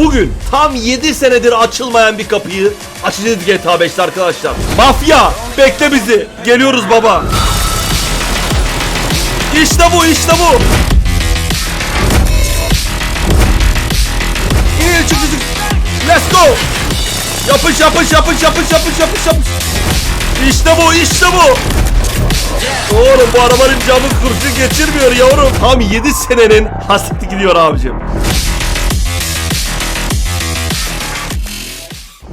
Bugün tam 7 senedir açılmayan bir kapıyı açacağız GTA 5'te arkadaşlar. Mafya bekle bizi. Geliyoruz baba. İşte bu işte bu. Çık çık çık. Let's go. Yapış yapış yapış yapış yapış yapış yapış. İşte bu işte bu. Oğlum bu arabanın camı kurşun geçirmiyor yavrum. Tam 7 senenin hasreti gidiyor abicim.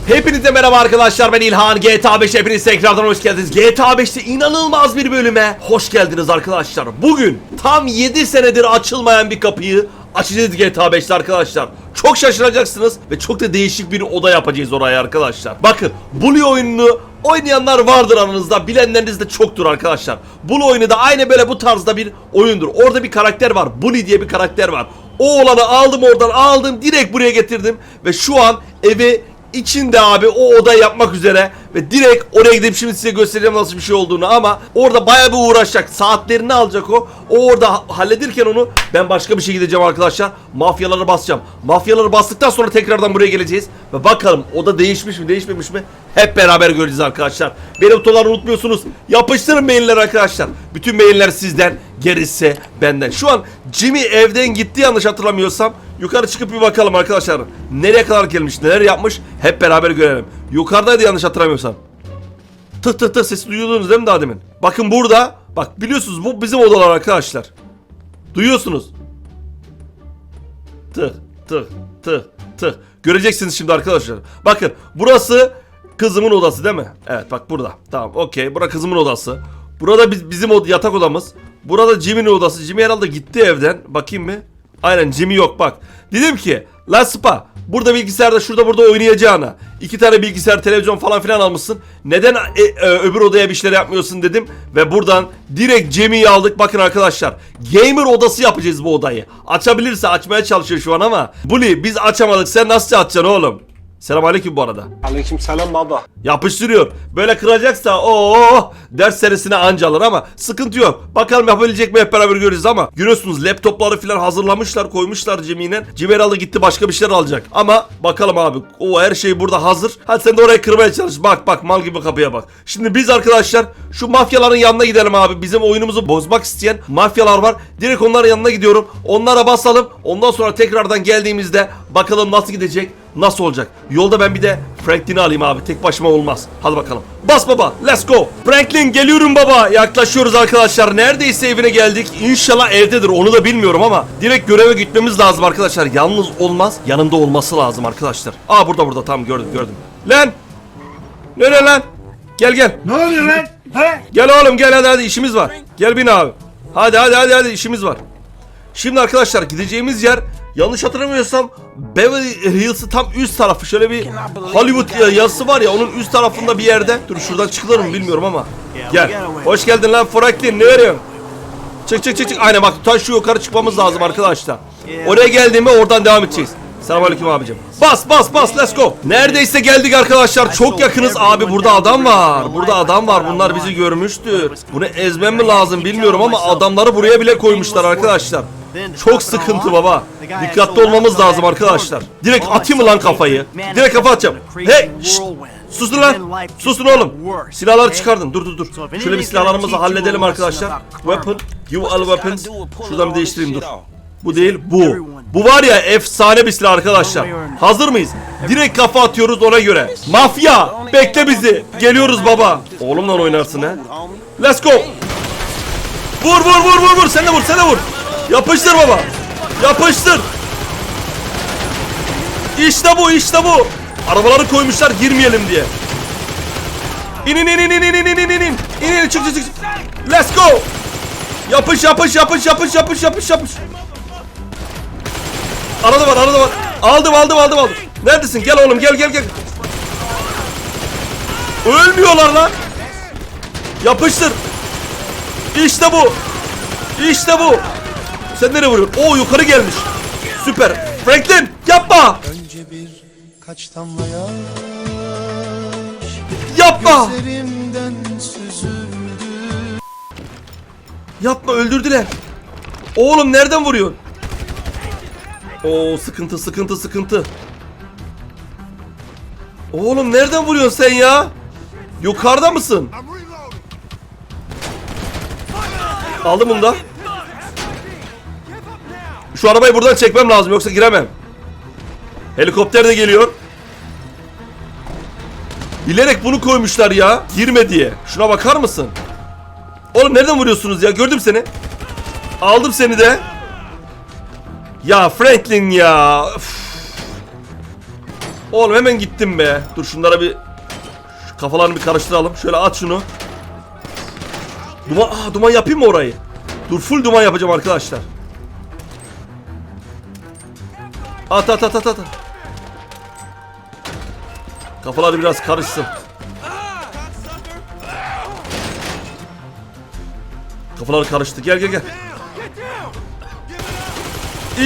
Hepinize merhaba arkadaşlar ben İlhan. GTA 5 hepiniz tekrardan hoş geldiniz. GTA 5'te inanılmaz bir bölüme hoş geldiniz arkadaşlar. Bugün tam 7 senedir açılmayan bir kapıyı açacağız GTA 5'te arkadaşlar. Çok şaşıracaksınız ve çok da değişik bir oda yapacağız oraya arkadaşlar. Bakın Bully oyununu oynayanlar vardır aranızda bilenleriniz de çoktur arkadaşlar. Bully oyunu da aynı böyle bu tarzda bir oyundur. Orada bir karakter var Bully diye bir karakter var. O olanı aldım oradan aldım direkt buraya getirdim Ve şu an evi içinde abi o oda yapmak üzere ve direkt oraya gidip şimdi size göstereceğim nasıl bir şey olduğunu ama orada bayağı bir uğraşacak. Saatlerini alacak o. O orada ha- hallederken onu ben başka bir şey gideceğim arkadaşlar. Mafyaları basacağım. Mafyaları bastıktan sonra tekrardan buraya geleceğiz ve bakalım oda değişmiş mi değişmemiş mi hep beraber göreceğiz arkadaşlar. Beni butonları unutmuyorsunuz. Yapıştırın mailler arkadaşlar. Bütün mailler sizden gerisi benden. Şu an Jimmy evden gitti yanlış hatırlamıyorsam. Yukarı çıkıp bir bakalım arkadaşlar. Nereye kadar gelmiş, neler yapmış hep beraber görelim. Yukarıdaydı yanlış hatırlamıyorsam. Tık tık tık sesi duyuyordunuz değil mi daha demin? Bakın burada. Bak biliyorsunuz bu bizim odalar arkadaşlar. Duyuyorsunuz. Tık tık tık tık. Göreceksiniz şimdi arkadaşlar. Bakın burası kızımın odası değil mi? Evet bak burada. Tamam okey. Bura kızımın odası. Burada biz, bizim od- yatak odamız. Burada Jimmy'nin odası. Jimmy herhalde gitti evden. Bakayım mı? Aynen Jimmy yok bak. Dedim ki La Spa burada bilgisayarda şurada burada oynayacağına iki tane bilgisayar televizyon falan filan almışsın. Neden e, e, öbür odaya bir şeyler yapmıyorsun dedim. Ve buradan direkt Jimmy'yi aldık. Bakın arkadaşlar gamer odası yapacağız bu odayı. Açabilirse açmaya çalışıyor şu an ama. Bully biz açamadık sen nasıl açacaksın oğlum? Selamünaleyküm bu arada. Aleyküm selam baba. Yapıştırıyor. Böyle kıracaksa o ders serisine anca alır ama sıkıntı yok. Bakalım yapabilecek mi hep beraber göreceğiz ama görüyorsunuz laptopları falan hazırlamışlar koymuşlar Cemile. Cimeralı gitti başka bir şeyler alacak. Ama bakalım abi o her şey burada hazır. Hadi sen de orayı kırmaya çalış. Bak bak mal gibi kapıya bak. Şimdi biz arkadaşlar şu mafyaların yanına gidelim abi. Bizim oyunumuzu bozmak isteyen mafyalar var. Direkt onların yanına gidiyorum. Onlara basalım. Ondan sonra tekrardan geldiğimizde bakalım nasıl gidecek. Nasıl olacak? Yolda ben bir de Franklin'i alayım abi. Tek başıma olmaz. Hadi bakalım. Bas baba. Let's go. Franklin geliyorum baba. Yaklaşıyoruz arkadaşlar. Neredeyse evine geldik. İnşallah evdedir. Onu da bilmiyorum ama direkt göreve gitmemiz lazım arkadaşlar. Yalnız olmaz. Yanında olması lazım arkadaşlar. Aa burada burada. Tamam gördüm gördüm. Lan. Nereye lan? Gel gel. Ne oluyor lan? He? Gel oğlum gel hadi hadi işimiz var. Gel bin abi. Hadi hadi hadi hadi işimiz var. Şimdi arkadaşlar gideceğimiz yer yanlış hatırlamıyorsam Beverly Hills'ı tam üst tarafı şöyle bir Hollywood ya- yazısı var ya onun üst tarafında bir yerde. Dur şuradan çıkılır mı bilmiyorum ama. Gel. Hoş geldin lan Franklin ne arıyorsun? Çık çık çık çık. Aynen bak ta şu yukarı çıkmamız lazım arkadaşlar. Oraya geldiğimde oradan devam edeceğiz. Selamünaleyküm abicim. Bas bas bas let's go. Neredeyse geldik arkadaşlar. Çok yakınız abi. Burada adam var. Burada adam var. Bunlar bizi görmüştür. Bunu ezmem mi lazım bilmiyorum ama adamları buraya bile koymuşlar arkadaşlar. Çok sıkıntı baba. Dikkatli olmamız lazım arkadaşlar. Direkt atayım lan kafayı? Direkt kafa atacağım. Hey! şşt! Susun lan. Susun oğlum. Silahları çıkardın. Dur dur dur. Şöyle bir silahlarımızı halledelim arkadaşlar. Weapon. You all weapons. Şuradan bir değiştireyim dur. Bu değil bu. Bu var ya efsane bir silah arkadaşlar. Hazır mıyız? Direkt kafa atıyoruz ona göre. Mafya bekle bizi. Geliyoruz baba. Oğlumla oynarsın ha. Let's go. Vur vur vur vur vur. Sen de vur sen de vur. Yapıştır baba. Yapıştır. İşte bu işte bu. Arabaları koymuşlar girmeyelim diye. İnin inin inin inin inin inin. İnin çık çık çık. Let's go. Yapış yapış yapış yapış yapış yapış yapış. Arada var arada var. Aldım aldım aldım aldım. Neredesin? Gel oğlum gel gel gel. Ölmüyorlar lan. Yapıştır. İşte bu. İşte bu. Sen nereye vuruyorsun? Oo yukarı gelmiş. Süper. Franklin yapma. Önce bir kaç damla yaş Yapma. Gözlerimden süzüldü Yapma öldürdüler. Oğlum nereden vuruyorsun? Oo sıkıntı sıkıntı sıkıntı. Oğlum nereden vuruyorsun sen ya? Yukarıda mısın? Aldım bunu da. Şu arabayı buradan çekmem lazım yoksa giremem. Helikopter de geliyor. Bilerek bunu koymuşlar ya. Girme diye. Şuna bakar mısın? Oğlum nereden vuruyorsunuz ya? Gördüm seni. Aldım seni de. Ya Franklin ya. Üf. Oğlum hemen gittim be. Dur şunlara bir şu kafalarını bir karıştıralım. Şöyle at şunu. Duman, aa, duman yapayım mı orayı? Dur full duman yapacağım arkadaşlar. At at at at at. Kafaları biraz karışsın. Kafalar karıştı. Gel gel gel.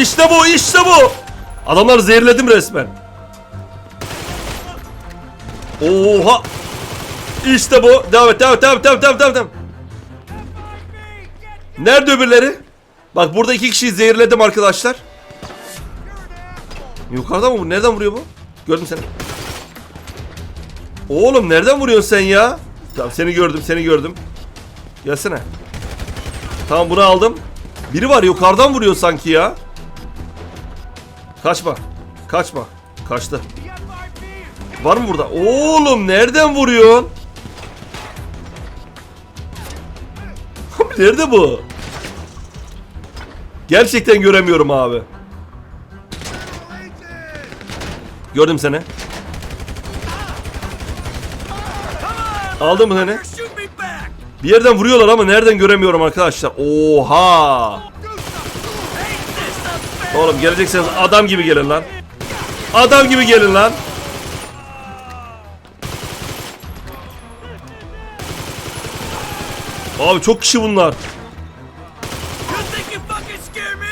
İşte bu, işte bu. Adamları zehirledim resmen. Oha. İşte bu. Devam et, devam et, devam et, devam et, devam devam. Nerede öbürleri? Bak burada iki kişiyi zehirledim arkadaşlar. Yukarıda mı bu? Nereden vuruyor bu? Gördüm seni. Oğlum nereden vuruyorsun sen ya? Tamam seni gördüm, seni gördüm. Gelsene. Tamam bunu aldım. Biri var yukarıdan vuruyor sanki ya. Kaçma. Kaçma. Kaçtı. Var mı burada? Oğlum nereden vuruyorsun? Nerede bu? Gerçekten göremiyorum abi. Gördüm seni. Aldım mı seni? Bir yerden vuruyorlar ama nereden göremiyorum arkadaşlar. Oha! Oğlum gelecekseniz adam gibi gelin lan. Adam gibi gelin lan. Abi çok kişi bunlar.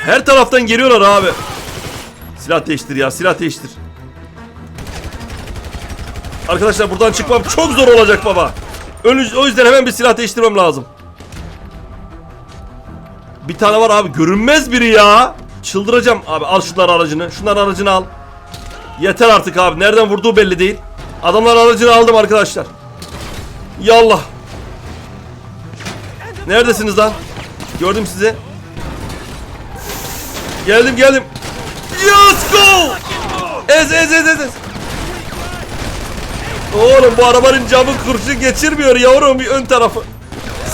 Her taraftan geliyorlar abi. Silah değiştir ya silah değiştir. Arkadaşlar buradan çıkmam çok zor olacak baba. O yüzden hemen bir silah değiştirmem lazım. Bir tane var abi görünmez biri ya. Çıldıracağım abi al şunlar aracını. Şunlar aracını al. Yeter artık abi. Nereden vurduğu belli değil. Adamlar aracını aldım arkadaşlar. Yallah. Neredesiniz lan? Gördüm sizi. Geldim geldim. Let's go. Ez ez ez ez. Oğlum bu arabanın camı kurşun geçirmiyor yavrum bir ön tarafı.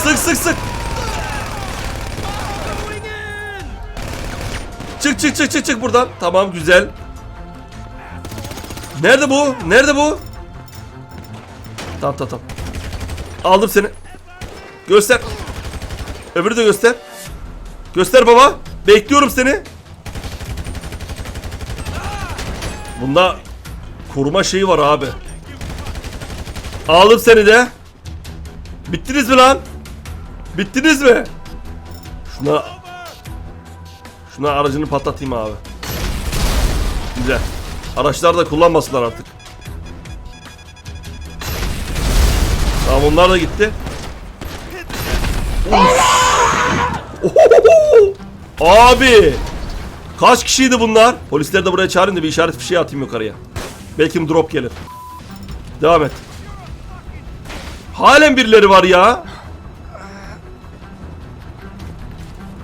Sık sık sık. Çık çık çık çık çık buradan. Tamam güzel. Nerede bu? Nerede bu? Tamam tamam tamam. Aldım seni. Göster. Öbürü de göster. Göster baba. Bekliyorum seni. Bunda koruma şeyi var abi. Aldım seni de. Bittiniz mi lan? Bittiniz mi? Şuna Şuna aracını patlatayım abi. Güzel. Araçlar da kullanmasınlar artık. Tamam onlar da gitti. Abi. Kaç kişiydi bunlar? Polisleri de buraya çağırın da bir işaret bir şey atayım yukarıya. Belki drop gelir. Devam et. Halen birileri var ya.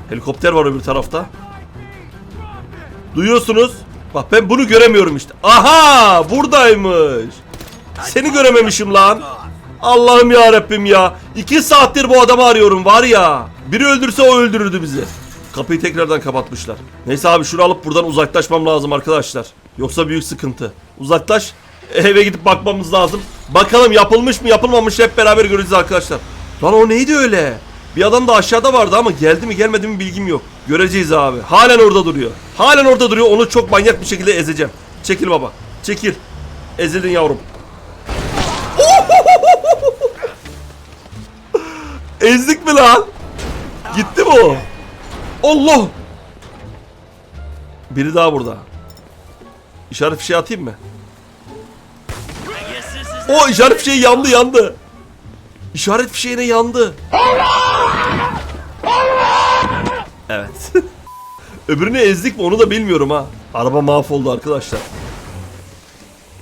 Helikopter var öbür tarafta. Duyuyorsunuz. Bak ben bunu göremiyorum işte. Aha buradaymış. Seni görememişim lan. Allah'ım ya Rabbim ya. İki saattir bu adamı arıyorum var ya. Biri öldürse o öldürürdü bizi. Kapıyı tekrardan kapatmışlar. Neyse abi şunu alıp buradan uzaklaşmam lazım arkadaşlar. Yoksa büyük sıkıntı. Uzaklaş. Eve gidip bakmamız lazım. Bakalım yapılmış mı yapılmamış hep beraber göreceğiz arkadaşlar. Lan o neydi öyle? Bir adam da aşağıda vardı ama geldi mi gelmedi mi bilgim yok. Göreceğiz abi. Halen orada duruyor. Halen orada duruyor. Onu çok manyak bir şekilde ezeceğim. Çekil baba. Çekil. Ezildin yavrum. Ezdik mi lan? Gitti mi o? Allah! Biri daha burada. İşaret şey atayım mı? O işaret fişeği yandı yandı. İşaret fişeğine yandı. Evet. Öbürünü ezdik mi onu da bilmiyorum ha. Araba mahvoldu arkadaşlar.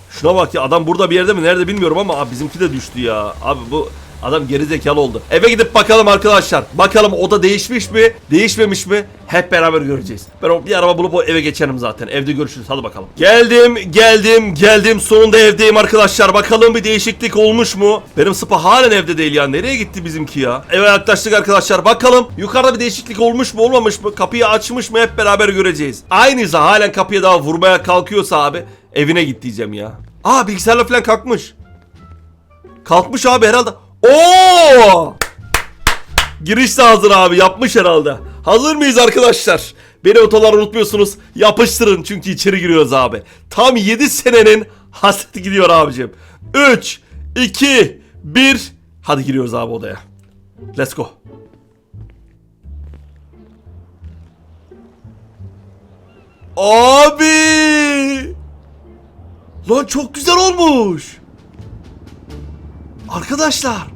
Şuna bak ya adam burada bir yerde mi nerede bilmiyorum ama abi bizimki de düştü ya. Abi bu adam geri zekalı oldu. Eve gidip bakalım arkadaşlar. Bakalım oda değişmiş mi değişmemiş mi hep beraber göreceğiz. Ben bir araba bulup o eve geçerim zaten. Evde görüşürüz hadi bakalım. Geldim geldim geldim sonunda evdeyim arkadaşlar. Bakalım bir değişiklik olmuş mu? Benim sıpa halen evde değil ya. Nereye gitti bizimki ya? Eve yaklaştık arkadaşlar. Bakalım yukarıda bir değişiklik olmuş mu olmamış mı? Kapıyı açmış mı hep beraber göreceğiz. Aynıysa halen kapıya daha vurmaya kalkıyorsa abi evine git diyeceğim ya. Aa bilgisayarla falan kalkmış. Kalkmış abi herhalde. Oo! Giriş de hazır abi yapmış herhalde. Hazır mıyız arkadaşlar? Beni otolar unutmuyorsunuz. Yapıştırın çünkü içeri giriyoruz abi. Tam 7 senenin hasreti gidiyor abicim. 3, 2, 1. Hadi giriyoruz abi odaya. Let's go. Abi! Lan çok güzel olmuş. Arkadaşlar.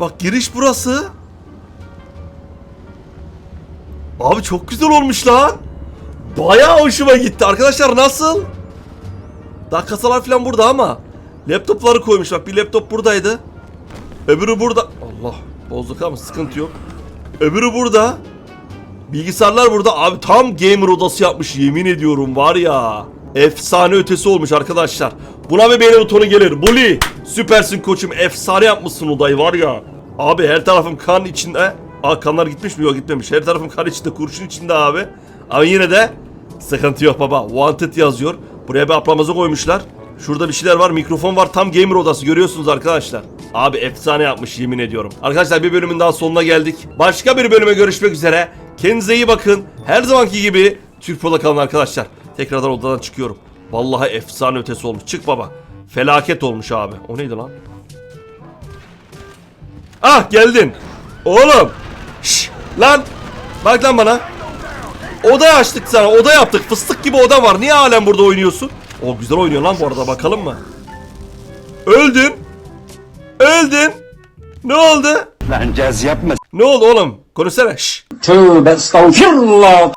Bak giriş burası. Abi çok güzel olmuş lan. Bayağı hoşuma gitti. Arkadaşlar nasıl? Daha kasalar falan burada ama. Laptopları koymuş bak. Bir laptop buradaydı. Öbürü burada. Allah bozduk ama sıkıntı yok. Öbürü burada. Bilgisayarlar burada. Abi tam gamer odası yapmış yemin ediyorum var ya. Efsane ötesi olmuş arkadaşlar. Buna bir beğeni butonu gelir. Bully. Süpersin koçum. Efsane yapmışsın odayı var ya. Abi her tarafım kan içinde. Aa kanlar gitmiş mi? Yok gitmemiş. Her tarafım kan içinde. Kurşun içinde abi. Ama yine de sıkıntı yok baba. Wanted yazıyor. Buraya bir aplamazı koymuşlar. Şurada bir şeyler var. Mikrofon var. Tam gamer odası. Görüyorsunuz arkadaşlar. Abi efsane yapmış yemin ediyorum. Arkadaşlar bir bölümün daha sonuna geldik. Başka bir bölüme görüşmek üzere. Kendinize iyi bakın. Her zamanki gibi Türk Pola kalın arkadaşlar. Tekrardan odadan çıkıyorum. Vallahi efsane ötesi olmuş. Çık baba. Felaket olmuş abi. O neydi lan? Ah geldin. Oğlum. Şş, lan. Bak lan bana. Oda açtık sana. Oda yaptık. Fıstık gibi oda var. Niye halen burada oynuyorsun? O güzel oynuyor lan bu arada. Bakalım mı? Öldün. Öldün. Ne oldu? Lan caz yapma. Ne oldu oğlum? Konuşsana. Şş. Tövbe estağfirullah.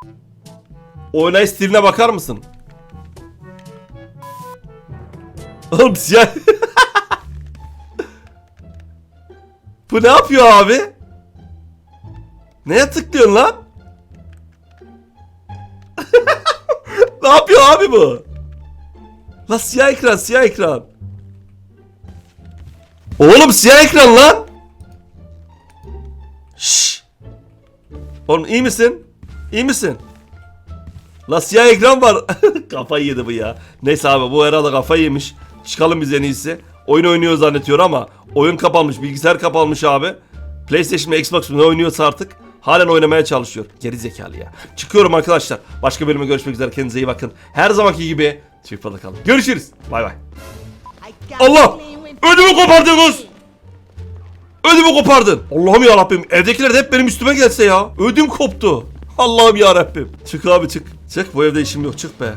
Oynayış stiline bakar mısın? Oğlum siyah... Bu ne yapıyor abi? Neye tıklıyorsun lan? ne yapıyor abi bu? La siyah ekran siyah ekran. Oğlum siyah ekran lan. Şşş. Oğlum iyi misin? İyi misin? La siyah ekran var. kafayı yedi bu ya. Neyse abi bu herhalde kafayı yemiş. Çıkalım biz en iyisi. Oyun oynuyor zannediyor ama oyun kapanmış, bilgisayar kapanmış abi. PlayStation ve Xbox ne oynuyorsa artık halen oynamaya çalışıyor. Geri zekalı ya. Çıkıyorum arkadaşlar. Başka bölüme görüşmek üzere. Kendinize iyi bakın. Her zamanki gibi çift kalın. Görüşürüz. Bay bay. Allah! Ödümü kopardınız! Ödümü kopardın. Allah'ım ya Rabbim. Evdekiler de hep benim üstüme gelse ya. Ödüm koptu. Allah'ım ya Rabbim. Çık abi çık. Çık bu evde işim yok. Çık be.